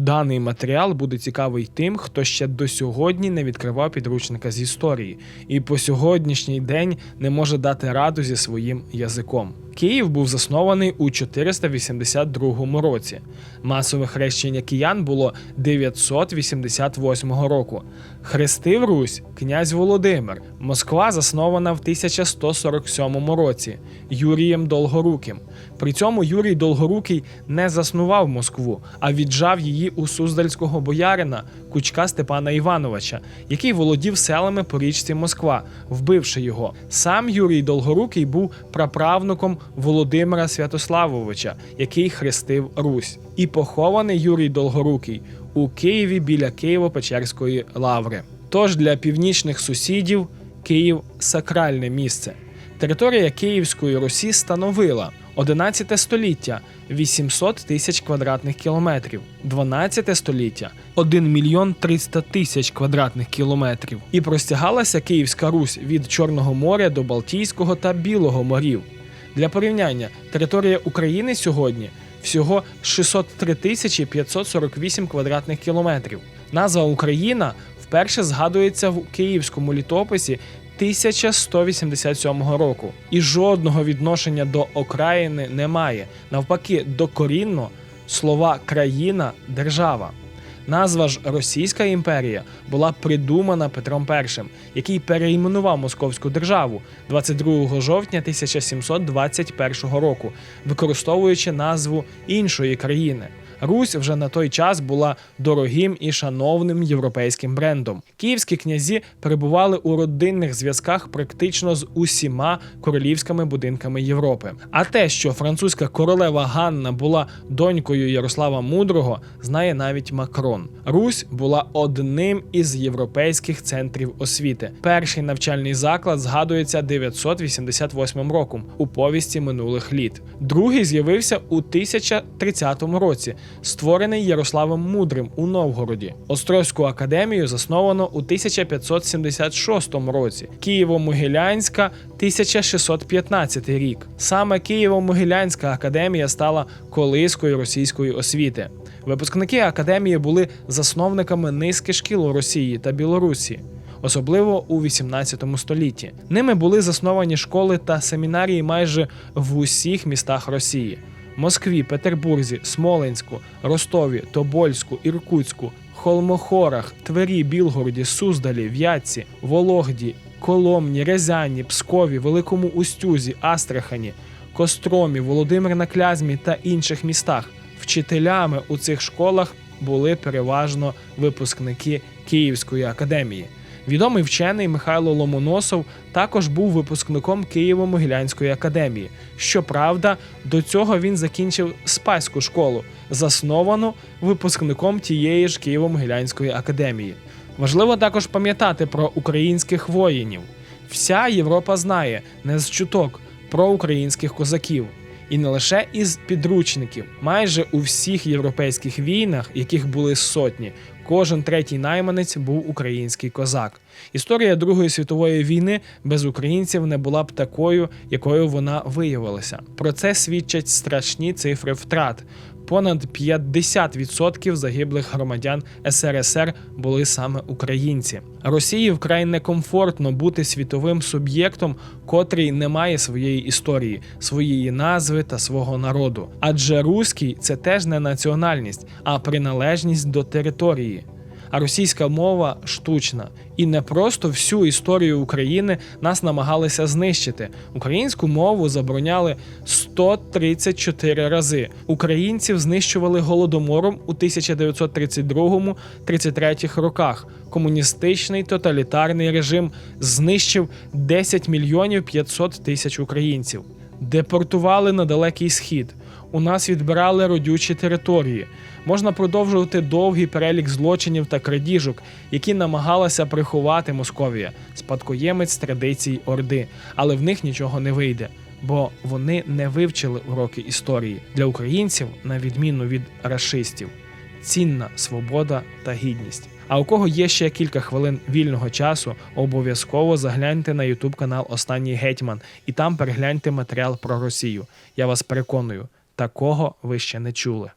Даний матеріал буде цікавий тим, хто ще до сьогодні не відкривав підручника з історії і по сьогоднішній день не може дати раду зі своїм язиком. Київ був заснований у 482 році. Масове хрещення киян було 988 року. Хрестив Русь князь Володимир. Москва заснована в 1147 році Юрієм Долгоруким. При цьому Юрій Долгорукий не заснував Москву, а віджав її у суздальського боярина Кучка Степана Івановича, який володів селами по річці Москва, вбивши його. Сам Юрій Долгорукий був праправнуком Володимира Святославовича, який хрестив Русь, і похований Юрій Долгорукий у Києві біля Києво-Печерської лаври. Тож для північних сусідів Київ сакральне місце. Територія Київської Русі становила 11 століття 800 тисяч квадратних кілометрів, 12 століття 1 мільйон 300 тисяч квадратних кілометрів. І простягалася Київська Русь від Чорного моря до Балтійського та Білого морів. Для порівняння, територія України сьогодні всього 603 тисячі 548 квадратних кілометрів. Назва Україна вперше згадується в київському літописі 1187 року, і жодного відношення до окраїни немає. Навпаки, докорінно слова країна держава. Назва ж Російська імперія була придумана Петром І, який перейменував Московську державу 22 жовтня 1721 року, використовуючи назву іншої країни. Русь вже на той час була дорогим і шановним європейським брендом. Київські князі перебували у родинних зв'язках практично з усіма королівськими будинками Європи. А те, що французька королева Ганна була донькою Ярослава Мудрого, знає навіть Макрон. Русь була одним із європейських центрів освіти. Перший навчальний заклад згадується 988 роком у повісті минулих літ. Другий з'явився у 1030 році створений Ярославом Мудрим у Новгороді. Острозьку академію засновано у 1576 році. Києво-Могилянська 1615 рік. Саме Києво-Могилянська академія стала колискою російської освіти. Випускники академії були засновниками низки шкіл у Росії та Білорусі. Особливо у 18 столітті ними були засновані школи та семінарії майже в усіх містах Росії. Москві, Петербурзі, Смоленську, Ростові, Тобольську, Іркутську, Холмохорах, Твері, Білгороді, Суздалі, Вятці, Вологді, Коломні, Рязані, Пскові, Великому Устюзі, Астрахані, Костромі, Володимир на Клязьмі та інших містах. Вчителями у цих школах були переважно випускники Київської академії. Відомий вчений Михайло Ломоносов також був випускником Києво-Могилянської академії. Щоправда, до цього він закінчив Спаську школу, засновану випускником тієї ж Києво-Могилянської академії. Важливо також пам'ятати про українських воїнів. Вся Європа знає не з чуток про українських козаків. І не лише із підручників, майже у всіх європейських війнах, яких були сотні, кожен третій найманець був український козак. Історія Другої світової війни без українців не була б такою, якою вона виявилася. Про це свідчать страшні цифри втрат. Понад 50% загиблих громадян СРСР були саме українці. Росії вкрай некомфортно бути світовим суб'єктом, котрий не має своєї історії, своєї назви та свого народу. Адже руський це теж не національність, а приналежність до території. А російська мова штучна, і не просто всю історію України нас намагалися знищити. Українську мову забороняли 134 рази. Українців знищували голодомором у 1932-33 роках. Комуністичний тоталітарний режим знищив 10 мільйонів 500 тисяч українців, депортували на далекий схід. У нас відбирали родючі території. Можна продовжувати довгий перелік злочинів та крадіжок, які намагалася приховати Московія, спадкоємець традицій Орди, але в них нічого не вийде, бо вони не вивчили уроки історії для українців, на відміну від рашистів. Цінна свобода та гідність. А у кого є ще кілька хвилин вільного часу, обов'язково загляньте на ютуб канал Останній Гетьман і там перегляньте матеріал про Росію. Я вас переконую, такого ви ще не чули.